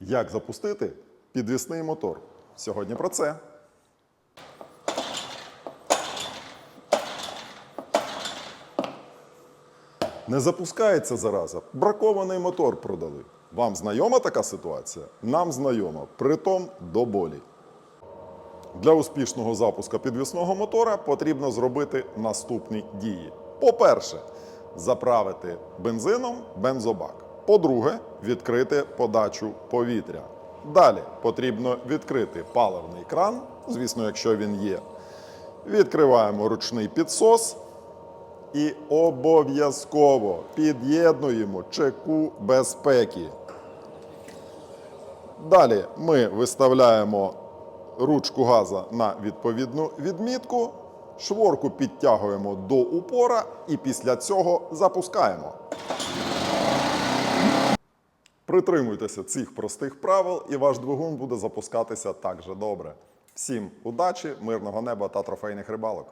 Як запустити підвісний мотор? Сьогодні про це. Не запускається зараза. Бракований мотор продали. Вам знайома така ситуація? Нам знайома. Притом до болі. Для успішного запуску підвісного мотора потрібно зробити наступні дії. По-перше, заправити бензином бензобак. По-друге, відкрити подачу повітря. Далі потрібно відкрити паливний кран, звісно, якщо він є. Відкриваємо ручний підсос і обов'язково під'єднуємо чеку безпеки. Далі ми виставляємо ручку газа на відповідну відмітку, шворку підтягуємо до упора і після цього запускаємо. Притримуйтеся цих простих правил, і ваш двигун буде запускатися так же добре. Всім удачі, мирного неба та трофейних рибалок!